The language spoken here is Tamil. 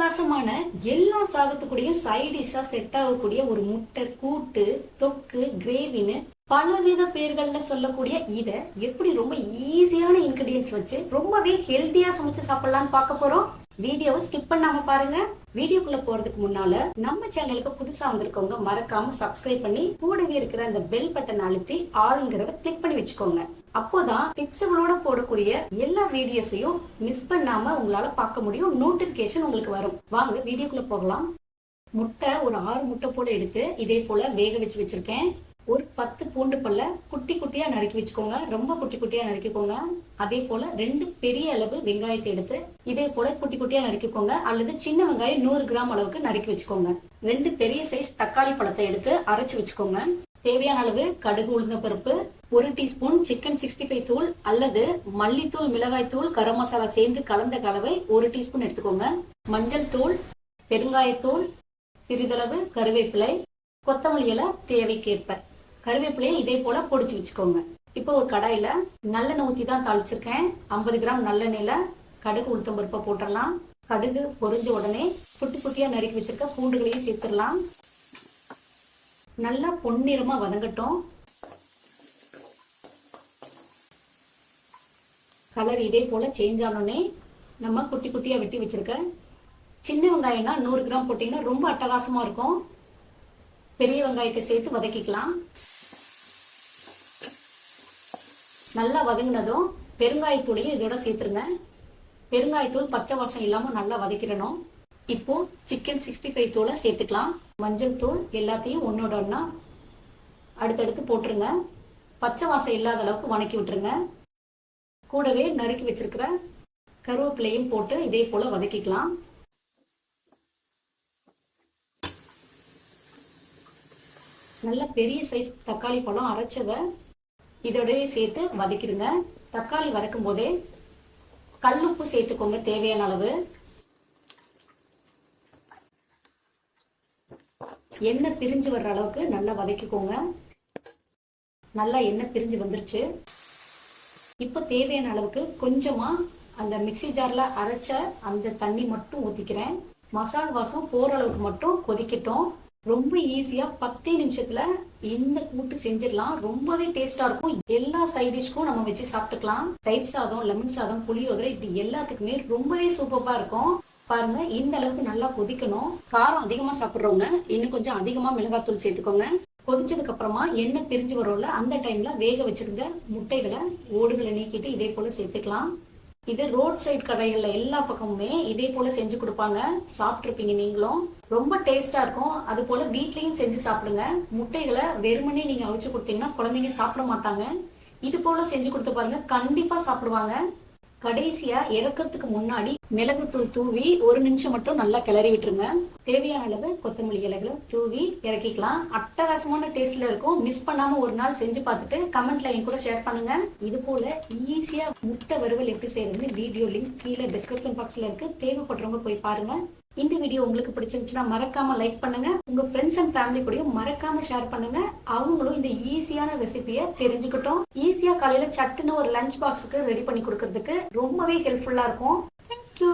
அட்டகாசமான எல்லா சாதத்துக்கூடயும் சைட் செட் ஆகக்கூடிய ஒரு முட்டை கூட்டு தொக்கு கிரேவின்னு பலவித பேர்கள்ல சொல்லக்கூடிய இத எப்படி ரொம்ப ஈஸியான இன்கிரீடியன்ஸ் வச்சு ரொம்பவே ஹெல்த்தியா சமைச்சு சாப்பிடலாம்னு பார்க்க போறோம். வீடியோவை ஸ்கிப் பண்ணாம பாருங்க. வீடியோக்குள்ள போறதுக்கு முன்னால நம்ம சேனலுக்கு புதுசா வந்திருக்கவங்க மறக்காம சப்ஸ்கிரைப் பண்ணி கூடவே இருக்கிற அந்த பெல் பட்டன் அழுத்தி ஆளுங்கிறத கிளிக் பண்ணி வச்சுக்கோங்க. அப்போதான் டிப்ஸுகளோட போடக்கூடிய எல்லா வீடியோஸையும் மிஸ் பண்ணாம உங்களால பார்க்க முடியும். நோட்டிபிகேஷன் உங்களுக்கு வரும். வாங்க வீடியோக்குள்ள போகலாம். முட்டை ஒரு ஆறு முட்டை போல எடுத்து இதே போல வேக வச்சு வச்சிருக்கேன். பத்து பூண்டு பல்ல குட்டி குட்டியாக நறுக்கி வச்சுக்கோங்க. ரொம்ப குட்டி குட்டியாக நறுக்கிக்கோங்க. அதே போல ரெண்டு பெரிய அளவு வெங்காயத்தை எடுத்து இதே போல குட்டி குட்டியாக நறுக்கிக்கோங்க. அல்லது சின்ன வெங்காயம் நூறு கிராம் அளவுக்கு நறுக்கி வச்சுக்கோங்க. ரெண்டு பெரிய சைஸ் தக்காளி பழத்தை எடுத்து அரைச்சு வச்சுக்கோங்க. தேவையான அளவு கடுகு உளுந்த பருப்பு ஒரு டீஸ்பூன் சிக்கன் சிக்ஸ்டி ஃபைவ் தூள் அல்லது மல்லித்தூள் மிளகாய் தூள் கரம் மசாலா சேர்ந்து கலந்த கலவை ஒரு டீஸ்பூன் எடுத்துக்கோங்க. மஞ்சள் தூள் பெருங்காயத்தூள் சிறிதளவு கருவேப்பிலை கொத்தமல்லி இலை தேவைக்கேற்ப. கருவேப்பிலையும் இதே போல பொடிச்சு வச்சுக்கோங்க. இப்போ ஒரு கடாயில நல்லெண்ணெய் ஊத்தி தான் தாளிச்சிருக்கேன். ஐம்பது கிராம் நல்லெண்ணெயில கடுகு உளுத்தம் பருப்பை போட்டுடலாம். கடுகு பொறிஞ்ச உடனே குட்டி குட்டியா நறுக்கி வச்சிருக்க பூண்டுகளையும் சேர்த்துடலாம். நல்லா பொன்னிறமா வதங்கட்டும். கலர் இதே போல சேஞ்ச் ஆனோடனே நம்ம குட்டி குட்டியா வெட்டி வச்சிருக்க சின்ன வெங்காயம்னா நூறு கிராம் போட்டீங்கன்னா ரொம்ப அட்டகாசமா இருக்கும். பெரிய வெங்காயத்தை சேர்த்து வதக்கிக்கலாம். நல்லா வதங்கினதும் பெருங்காயத்தூளையும் இதோட சேர்த்துருங்க. பெருங்காயத்தூள் பச்சை வாசம் இல்லாமல் நல்லா வதக்கிடணும். இப்போ சிக்கன் சிக்ஸ்டி ஃபைவ் தூளை சேர்த்துக்கலாம். மஞ்சள் தூள் எல்லாத்தையும் ஒன்றோட ஒன்றா அடுத்தடுத்து போட்டுருங்க. பச்சை வாசம் இல்லாத அளவுக்கு வணக்கி விட்டுருங்க. கூடவே நறுக்கி வச்சிருக்கிற கருவேப்பிலையும் போட்டு இதே போல் வதக்கிக்கலாம். நல்ல பெரிய சைஸ் தக்காளி பழம் அரைச்சதை இதோடய சேர்த்து வதக்கிடுங்க. தக்காளி வதக்கும் போதே உப்பு சேர்த்துக்கோங்க தேவையான அளவு. எண்ணெய் பிரிஞ்சு வர்ற அளவுக்கு நல்லா வதக்கிக்கோங்க. நல்லா எண்ணெய் பிரிஞ்சு வந்துருச்சு. இப்போ தேவையான அளவுக்கு கொஞ்சமா அந்த மிக்சி ஜார்ல அரைச்ச அந்த தண்ணி மட்டும் ஊத்திக்கிறேன். மசால் வாசம் போற அளவுக்கு மட்டும் கொதிக்கட்டும். ரொம்ப ஈஸியாக பத்தே நிமிஷத்தில் இந்த கூட்டு செஞ்சிடலாம். ரொம்பவே டேஸ்ட்டாக இருக்கும். எல்லா சைட் டிஷ்க்கும் நம்ம வச்சு சாப்பிட்டுக்கலாம். தயிர் சாதம் லெமன் சாதம் புளியோதரை இப்படி எல்லாத்துக்குமே ரொம்பவே சூப்பராக இருக்கும். பாருங்க இந்த அளவுக்கு நல்லா கொதிக்கணும். காரம் அதிகமாக சாப்பிட்றவங்க இன்னும் கொஞ்சம் அதிகமாக மிளகாத்தூள் சேர்த்துக்கோங்க. கொதிச்சதுக்கு அப்புறமா எண்ணெய் பிரிஞ்சு வரும்ல அந்த டைம்ல வேக வச்சிருந்த முட்டைகளை ஓடுகளை நீக்கிட்டு இதே போல சேர்த்துக்கலாம். இது ரோட் சைடு கடைகளில் எல்லா பக்கமுமே இதே போல செஞ்சு கொடுப்பாங்க. சாப்பிட்ருப்பீங்க நீங்களும். ரொம்ப டேஸ்டா இருக்கும். அது போல வீட்லயும் செஞ்சு சாப்பிடுங்க. முட்டைகளை வெறுமனே நீங்க அவிச்சு கொடுத்தீங்கன்னா குழந்தைங்க சாப்பிட மாட்டாங்க. இது போல செஞ்சு கொடுத்து பாருங்க. கண்டிப்பா சாப்பிடுவாங்க. கடைசியா இறக்கிறதுக்கு முன்னாடி மிளகுத்தூள் தூவி ஒரு நிமிஷம் மட்டும் நல்லா கிளறி விட்டுருங்க. தேவையான அளவு கொத்தமல்லி இலைகளை தூவி இறக்கிக்கலாம். அட்டகாசமான டேஸ்ட்ல இருக்கும். மிஸ் பண்ணாம ஒரு நாள் செஞ்சு பார்த்துட்டு கமெண்ட்ல என் கூட ஷேர் பண்ணுங்க. இது போல ஈஸியா முட்டை வறுவல் எப்படி செய்யறதுன்னு வீடியோ லிங்க் கீழே டிஸ்கிரிப்ஷன் பாக்ஸ்ல இருக்கு. தேவைப்படுறவங்க போய் பாருங்க. இந்த வீடியோ உங்களுக்கு பிடிச்சிருந்துச்சுன்னா மறக்காம லைக் பண்ணுங்க. உங்க ஃப்ரெண்ட்ஸ் அண்ட் ஃபேமிலி கூடயும் மறக்காம ஷேர் பண்ணுங்க. அவங்களும் இந்த ஈஸியான ரெசிபியை தெரிஞ்சுக்கிட்டோம். ஈஸியா காலையில சட்டுன்னு ஒரு லஞ்ச் பாக்ஸுக்கு ரெடி பண்ணி கொடுக்கறதுக்கு ரொம்பவே ஹெல்ப்ஃபுல்லா இருக்கும். தேங்க்யூ